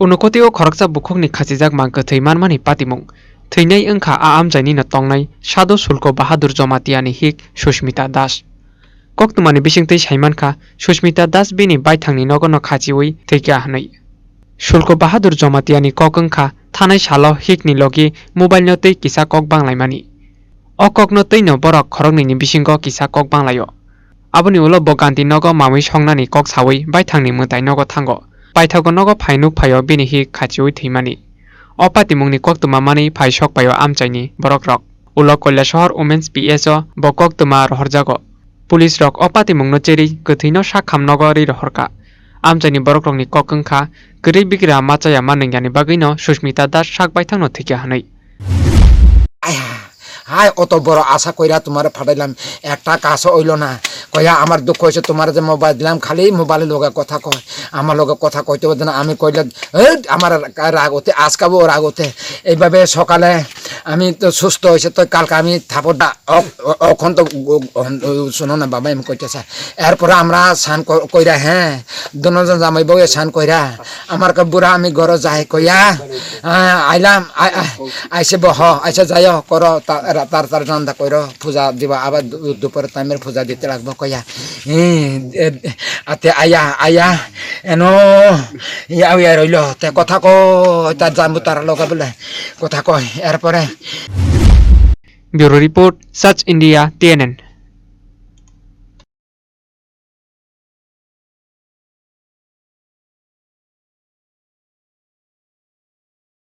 Unukoti o khoroksa bukhokni khachijak mangkha theimanmani patimung theinai wngkha a amjaini no tongnai sadhu sulko bahadur jomatiani hik Sushmita Das. Koktwmani bisingtwi saimankha Sushmita Das bini baithangni nogo no khachiwi theikya hinui. Sulko bahadur jomatiani kok wngkha thanai salo hikni logi mobile no tei kisa kok banglaimani. O kok no tei no borok khoroknini bisingo kisa kok banglaio. Aboni ulo bo ganti nogo mamui songnani kok sawi baithangni bini hik khachiwi theimani. O patimungni koktwma mani phai sokpaio amchaini borok rok. Ulo Kailasahar Women's PS o bo koktwma rohorjago. Pulis rok o patimungno cheri kwthwi no sak khamnogo ri rohorka. Amchaini borok rokni kok wngkha kwrwi bikra machaya manungyani bagui no Sushmita Das sak baithangno thikya hinui. আয়া অত বড় আশা কইরা তোমার ফাটাইলাম একটা কাজ হইল না কয়া আমার দুঃখ হয়েছে, তোমার যে মোবাইল দিলাম, খালি মোবাইলের লোক কথা কয়, আমার লোক কথা কইতে পারবে না। আমি কইলে আমার রাগ হতে, আজকাবো রাগ হতে। এইভাবে সকালে আমি তো সুস্থ হয়েছে, তো কালকে আমি থাপড়টা অখন তো শোনো না বাবা আমি কইতেছে, এরপরে আমরা স্নান কইরা হ্যাঁ দুজন জামাই বউ স্নান কইরা, আমার বুড়া আমি ঘর যাই কইয়া আইলাম আই- আই- আইসে বহ আইসে যাই কর তার তার রান্না কইর, পূজা দিবা, আবার দুপুর টাইমের পূজা দিতে লাগবো কইয়া। আতে আয়া আয়া এন ইয়া ইয়া রইল তে কথা কয় তার জানব তার লগে বলে কথা কয় এরপরে bureau Report, Search India TNN